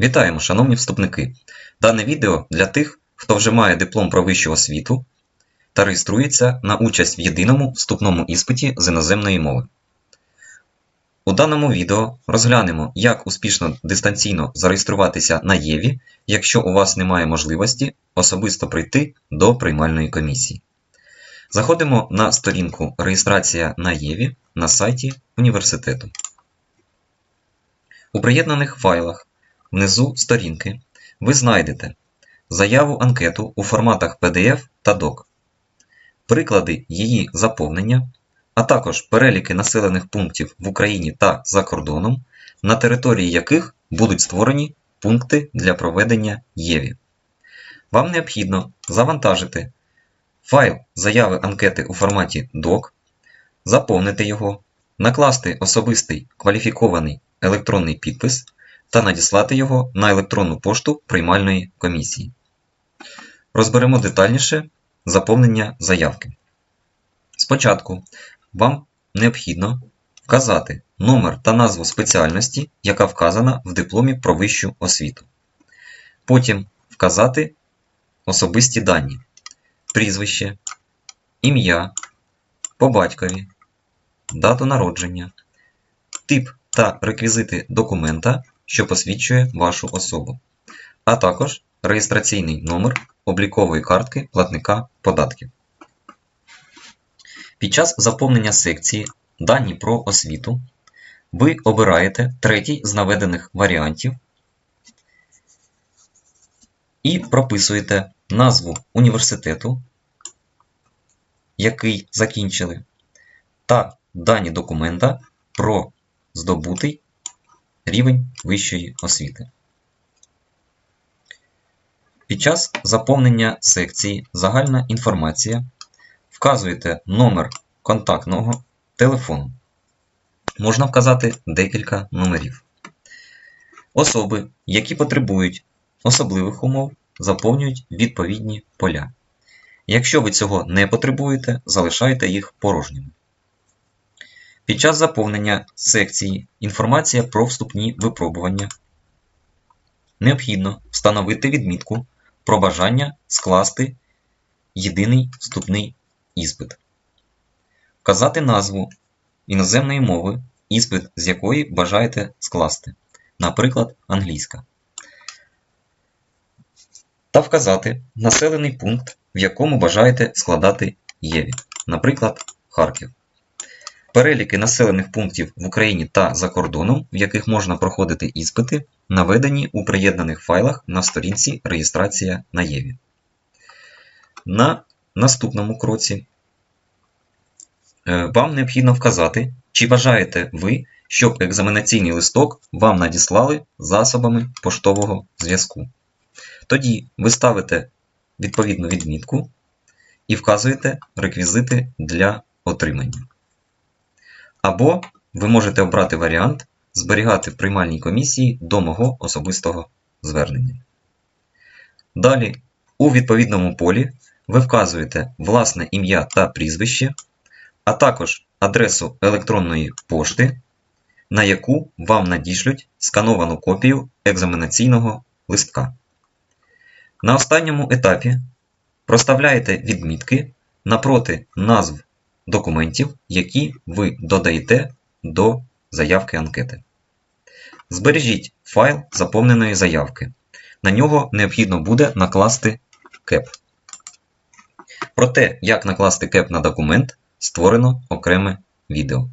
Вітаємо, шановні вступники! Дане відео для тих, хто вже має диплом про вищу освіту та реєструється на участь в єдиному вступному іспиті з іноземної мови. У даному відео розглянемо, як успішно дистанційно зареєструватися на ЄВІ, якщо у вас немає можливості особисто прийти до приймальної комісії. Заходимо на сторінку Реєстрація на ЄВІ на сайті університету. У приєднаних файлах внизу сторінки ви знайдете заяву анкету у форматах PDF та DOC, приклади її заповнення, а також переліки населених пунктів в Україні та за кордоном, на території яких будуть створені пункти для проведення ЄВІ. Вам необхідно завантажити файл заяви анкети у форматі DOC, заповнити його, накласти особистий кваліфікований електронний підпис та надіслати його на електронну пошту приймальної комісії. Розберемо детальніше заповнення заявки. Спочатку вам необхідно вказати номер та назву спеціальності, яка вказана в дипломі про вищу освіту. Потім вказати особисті дані, прізвище, ім'я, по батькові, дату народження, тип та реквізити документа, що посвідчує вашу особу, а також реєстраційний номер облікової картки платника податків. Під час заповнення секції Дані про освіту ви обираєте третій з наведених варіантів і прописуєте назву університету, який закінчили, та дані документа про здобутий рівень вищої освіти. Під час заповнення секції Загальна інформація вказуєте номер контактного телефону. Можна вказати декілька номерів. Особи, які потребують особливих умов, заповнюють відповідні поля. Якщо ви цього не потребуєте, залишайте їх порожніми. Під час заповнення секції інформація про вступні випробування необхідно встановити відмітку про бажання скласти єдиний вступний іспит, вказати назву іноземної мови, іспит з якої бажаєте скласти, наприклад, англійська, та вказати населений пункт, в якому бажаєте складати ЄВІ, наприклад, Харків. Переліки населених пунктів в Україні та за кордоном, в яких можна проходити іспити, наведені у приєднаних файлах на сторінці Реєстрація на ЄВІ. На наступному кроці е, вам необхідно вказати, чи бажаєте ви, щоб екзаменаційний листок вам надіслали засобами поштового зв'язку. Тоді ви ставите відповідну відмітку і вказуєте реквізити для отримання. Або ви можете обрати варіант зберігати в приймальній комісії до мого особистого звернення. Далі, у відповідному полі ви вказуєте власне ім'я та прізвище, а також адресу електронної пошти, на яку вам надішлють скановану копію екзаменаційного листка. На останньому етапі проставляєте відмітки напроти назв документів, які ви додаєте до заявки анкети. Збережіть файл заповненої заявки. На нього необхідно буде накласти кеп. Про те, як накласти кеп на документ, створено окреме відео.